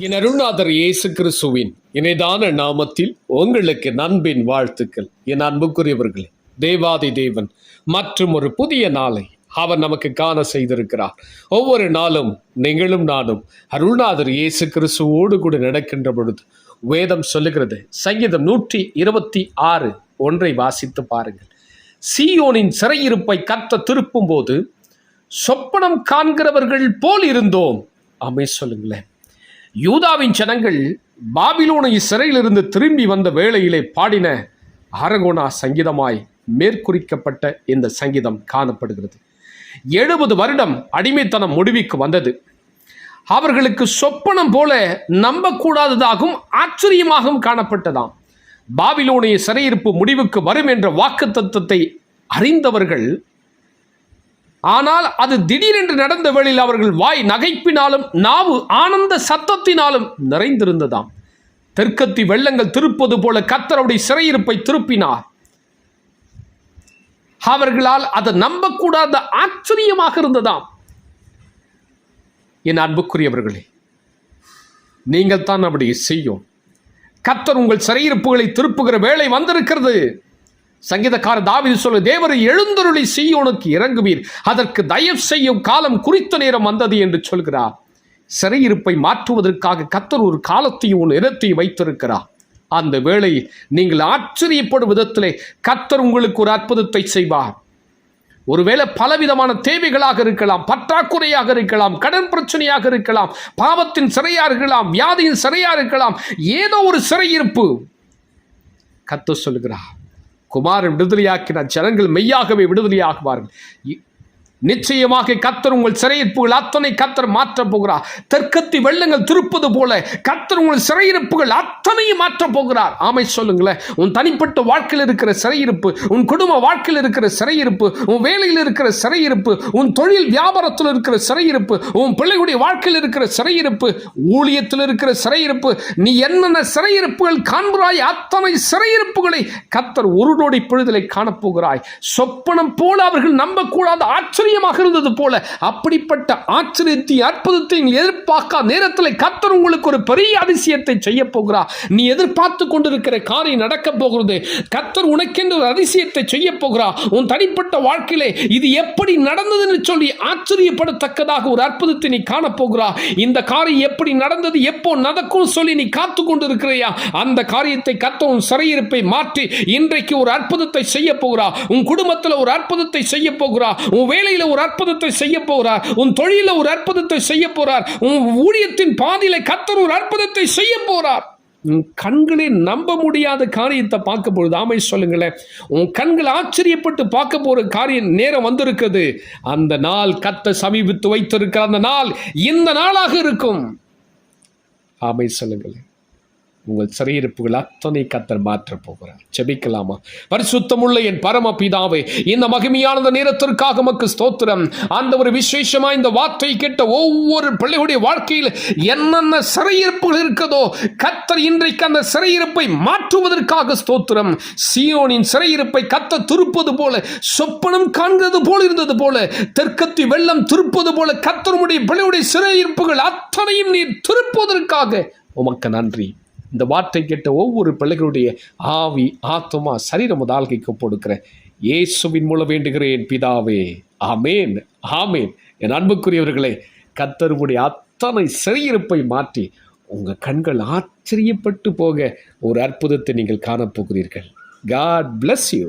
என் அருள்நாதர் இயேசு கிறிஸ்துவின் இணைதான நாமத்தில் உங்களுக்கு நண்பின் வாழ்த்துக்கள். என் அன்புக்குரியவர்களே தேவாதி தேவன் மற்றும் ஒரு புதிய நாளை அவர் நமக்கு காண செய்திருக்கிறார். ஒவ்வொரு நாளும் நீங்களும் நானும் அருள்நாதர் இயேசு கிறிஸ்துவோடு கூட நடக்கின்ற பொழுது வேதம் சொல்லுகிறது. சங்கீதம் நூற்றி இருபத்தி ஆறு ஒன்றை வாசித்து பாருங்கள். சியோனின் சிறையிருப்பை கத்த திருப்பும் போது சொப்பனம் காண்கிறவர்கள் போல் இருந்தோம். அமை சொல்லுங்களேன். யூதாவின் ஜனங்கள் பாபிலோனை சிறையிலிருந்து திரும்பி வந்த வேளையிலே பாடின அரகோனா சங்கீதமாய் மேற்குறிக்கப்பட்ட இந்த சங்கீதம் காணப்படுகிறது. எழுபது வருடம் அடிமைத்தனம் முடிவுக்கு வந்தது. அவர்களுக்கு சொப்பனம் போல நம்பக்கூடாததாகவும் ஆச்சரியமாகவும் காணப்பட்டதாம். பாபிலோனிய சிறையிருப்பு முடிவுக்கு வரும் என்ற வாக்கு தத்துவத்தை அறிந்தவர்கள் ஆனால் அது திடீரென்று நடந்த வேளையில் அவர்கள் வாய் நகைப்பினாலும் நாவு ஆனந்த சத்தத்தினாலும் நிறைந்திருந்ததாம். தெற்கத்தி வெள்ளங்கள் திருப்பது போல கத்தருடைய சிறையிருப்பை திருப்பினார். அவர்களால் அதை நம்பக்கூடாத ஆச்சரியமாக இருந்ததாம். என் அன்புக்குரியவர்களே நீங்கள் தான் அப்படி செய்யும். கத்தர் உங்கள் சிறையிருப்புகளை திருப்புகிற வேலை வந்திருக்கிறது. சங்கீதக்கார தாவிது சொல்ல தேவரை எழுந்தருளி செய்யோனுக்கு இறங்குவீர். அதற்கு தயவு செய்யும் காலம் குறித்த நேரம் வந்தது என்று சொல்கிறார். சிறையிருப்பை மாற்றுவதற்காக கத்தர் ஒரு காலத்தையும் ஒரு இடத்தையும் வைத்திருக்கிறார். அந்த வேளையில் நீங்கள் ஆச்சரியப்படும் விதத்திலே கத்தர் உங்களுக்கு ஒரு அற்புதத்தை செய்வார். ஒருவேளை பலவிதமான தேவைகளாக இருக்கலாம் பற்றாக்குறையாக இருக்கலாம் கடன் பிரச்சனையாக இருக்கலாம் பாவத்தின் சிறையாக இருக்கலாம் வியாதியின் சிறையாக இருக்கலாம் ஏதோ ஒரு சிறையிருப்பு கத்த சொல்கிறார் குமாரன் விடுதலையாக்கினார் ஜனங்கள் மெய்யாகவே விடுதலையாகுவார்கள். இ- நிச்சயமாக கத்தர் உங்கள் சிறையிருப்புகள் அத்தனை கத்தர் மாற்றப் போகிறார். தெற்கத்தி வெள்ளங்கள் திருப்பது போல கத்தர் உங்கள் சிறையிருப்புகள் அத்தனையும் மாற்றப் போகிறார். ஆமை சொல்லுங்களேன் உன் தனிப்பட்ட வாழ்க்கையில் இருக்கிற சிறையிருப்பு உன் குடும்ப வாழ்க்கையில் இருக்கிற சிறையிருப்பு உன் வேலையில் இருக்கிற சிறையிருப்பு உன் தொழில் வியாபாரத்தில் இருக்கிற சிறையிருப்பு உன் பிள்ளைகளுடைய வாழ்க்கையில் இருக்கிற சிறையிருப்பு ஊழியத்தில் இருக்கிற சிறையிருப்பு நீ என்னென்ன சிறையிருப்புகள் காண்கிறாய் அத்தனை சிறையிருப்புகளை கத்தர் ஒரு நொடி பொழுதலை காணப்போகிறாய் சொப்பனம் போல அவர்கள் நம்பக்கூடாத ஆச்சரியமாக இருந்தது போல. அப்படிப்பட்ட ஆச்சரியத்தை அற்புதத்தை நீ எதிர்பார்க்காத நேரத்தில் கத்தர் உங்களுக்கு ஒரு பெரிய அதிசயத்தை செய்ய போகிறார். நீ எதிர்பார்த்து கொண்டிருக்கிற காரியம் நடக்க போகிறது. கத்தர் உனக்கென்று ஒரு அதிசயத்தை செய்ய போகிறார். உன் தனிப்பட்ட வாழ்க்கையிலே இது எப்படி நடந்ததுன்னு சொல்லி ஆச்சரியப்படத்தக்கதாக ஒரு அற்புதத்தை நீ காணப்போகிறா இந்த காரியம் எப்படி நடந்தது எப்போ நடக்கும் சொல்லி நீ காத்து கொண்டிருக்கிறையா? அந்த காரியத்தை கத்த உன் சிறையிருப்பை மாற்றி இன்றைக்கு ஒரு அற்புதத்தை செய்ய போகிறா உன் குடும்பத்தில் ஒரு அற்புதத்தை செய்ய போகிறா உன் வேலையில் ஒரு அற்புதத்தை செய்ய போகிறார். உன் தொழில ஒரு அற்புதத்தை செய்ய போறார் உன் ஊழியத்தின் பாதியில கத்தர் ஒரு அற்புதத்தை செய்ய போறார் உன் கண்களே நம்ப முடியாத காரியத்தை பார்க்க பொழுது ஆமை சொல்லுங்களேன் உன் கண்கள் ஆச்சரியப்பட்டு பார்க்க போற காரியம் நேரம் வந்திருக்குது அந்த நாள் கத்த சமீபித்து வைத்திருக்கிற அந்த நாள் இந்த நாளாக இருக்கும். ஆமை சொல்லுங்களேன். உங்கள் சிறையிருப்புகள் அத்தனை கத்தர் மாற்றப் போகிறார் செபிக்கலாமா பரிசுத்தமுள்ள என் பரம பிதாவே இந்த மகிமையானந்த நேரத்திற்காக மக்கு ஸ்தோத்திரம். அந்த ஒரு விசேஷமா இந்த வார்த்தை கேட்ட ஒவ்வொரு பிள்ளைகளுடைய வாழ்க்கையில் என்னென்ன சிறையிருப்புகள் இருக்கதோ கத்தர் இன்றைக்கு அந்த சிறையிருப்பை மாற்றுவதற்காக ஸ்தோத்திரம். சியோனின் சிறையிருப்பை கத்த துருப்பது போல சொப்பனம் காண்கிறது போல இருந்தது போல தெற்கத்தி வெள்ளம் துருப்பது போல கத்தருடைய பிள்ளையுடைய சிறையிருப்புகள் அத்தனையும் நீர் திருப்புவதற்காக உமக்கு நன்றி. இந்த வார்த்தை கேட்ட ஒவ்வொரு பிள்ளைகளுடைய ஆவி ஆத்மா சரீரம் தாழ்கைக்கு கொடுக்கிற இயேசுவின் மூலம் வேண்டுகிறேன் பிதாவே. ஆமேன் ஆமேன். என் அன்புக்குரியவர்களே கத்தருடைய அத்தனை சிறையிருப்பை மாற்றி உங்கள் கண்கள் ஆச்சரியப்பட்டு போக ஒரு அற்புதத்தை நீங்கள் காணப்போகிறீர்கள். God bless you